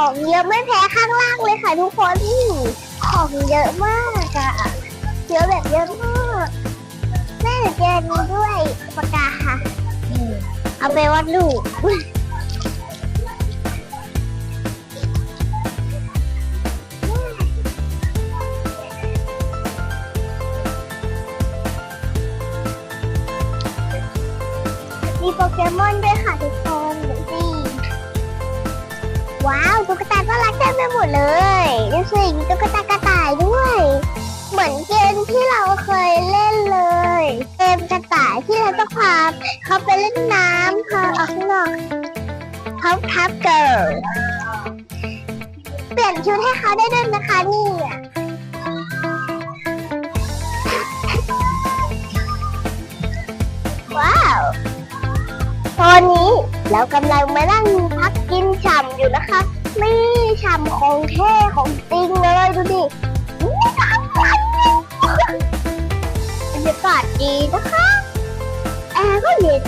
ขอะไม่แพ้ข้างล่างเลยค่ะทุกคนนี่ของเยอะมากอะเยอะแบบเยอะมากแม่เจอนี้ด้วยปากกาค่ะ เอาไปวาดรูปมีโปเกมอนด้วยค่ะทุกคนดูสิว้าว ตุ๊กตาก็รักเต็มไปหมดเลยดูสิมีตุ๊กตากระต่ายด้วย เหมือนเกมที่เราเคยเล่นเลย เกมกระต่ายที่เราต้องพาเขาไปเล่นน้ำพาออกข้างนอกเขาทับเกิร์ลเปลี่ยนชุดให้เขาได้ด้วยนะคะนี่ว้าวตอนนี้เรากำลังมานั่งพักกินฉ่ำอยู่นะคะ ไม่ฉ่ำของแท้ของจริงเลยดูดิอื้อบรรยากาศดีนะคะแอร์ก็เย็น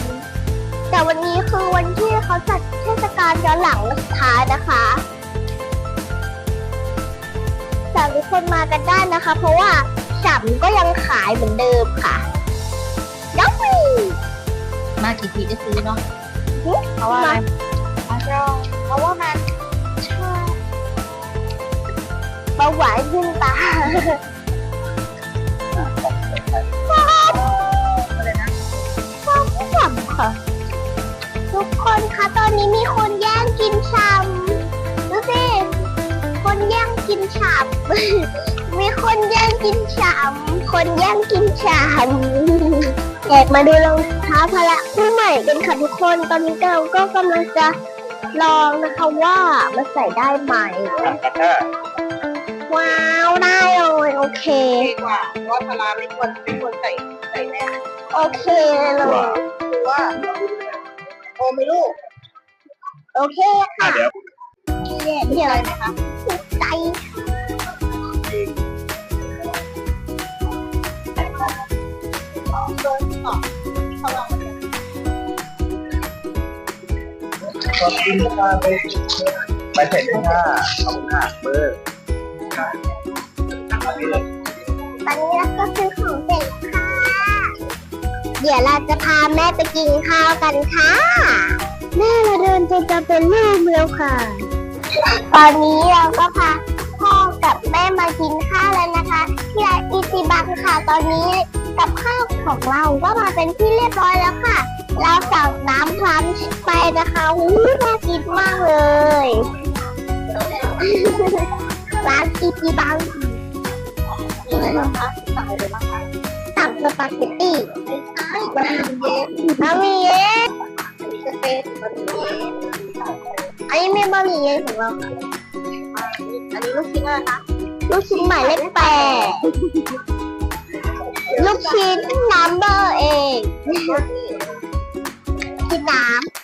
แต่วันนี้คือวันที่เขาจัดเทศกาลย้อนหลังสุดท้ายนะคะฝากทุกคนมากันได้นะคะ เพราะว่าฉ่ำก็ยังขายเหมือนเดิมค่ะยัมมี่มากี่ทีก็ซื้อเนาะเพราะว่าเพร หวานขึ้นตาอะไรนะชอบฉ่ำค่ะ ทุกคนคะตอนนี้มีคนแย่งกินฉ่ำดูสิคนแย่งกินฉ่ำมีคนแย่งกินฉ่ำคนแย่งกินฉ่ำอยากมาดูรองเท้าพละคู่ใหม่กันค่ะทุกคน ตอนนี้เราก็กำลังจะลองนะคะว่ามันใส่ได้ไหม เลยโอเคดีกว่าเพราะว่าพลาไม่ควรไม่ควรใส่ใส่แน่โอเคเลยคือว่าโอไม่ลูกโอเคค่ะเดี๋ยวเดี๋ยวเดี๋ยวอะไรไหมคะถูกใจเบอร์สองเขาลองมาเนี่ยขอบคุณค่ะไปไปเสร็จเลยค่ะขอบคุณค่ะเบอร์ต อนนี้เราก็ซื้อของเสร็จค่ะ เดี๋ยวเราจะพาแม่ไปกินข้าวกันค่ะ แม่เราเดินจนจะเป็นลูกแล้วค่ะ ตอนนี้เราก็พาพ่อกับแม่มากินข้าวแล้วนะคะที่ร้านอิติบังค่ะ ตอนนี้กับข้าวของเราก็มาเป็นที่เรียบร้อยแล้วค่ะ เราสั่งน้ำพลัมไปนะคะอู้น่ากินมากเลยร้านอิติบังมี อะไรบ้างคะสั่งอะไรบ้างคะสั่งสปาเกตตี้ไม่ใช่บะหมี่เย็นบะหมี่เย็นสเต็กบะหมี่เย็นอันนี้ไม่บะหมี่เย็นของเราค่ะอันนี้ลูกชิ้นอะไรคะลูกชิ้นหมายเลขแปดลูกชิ้นน้ำเบอร์เองกินน้ำ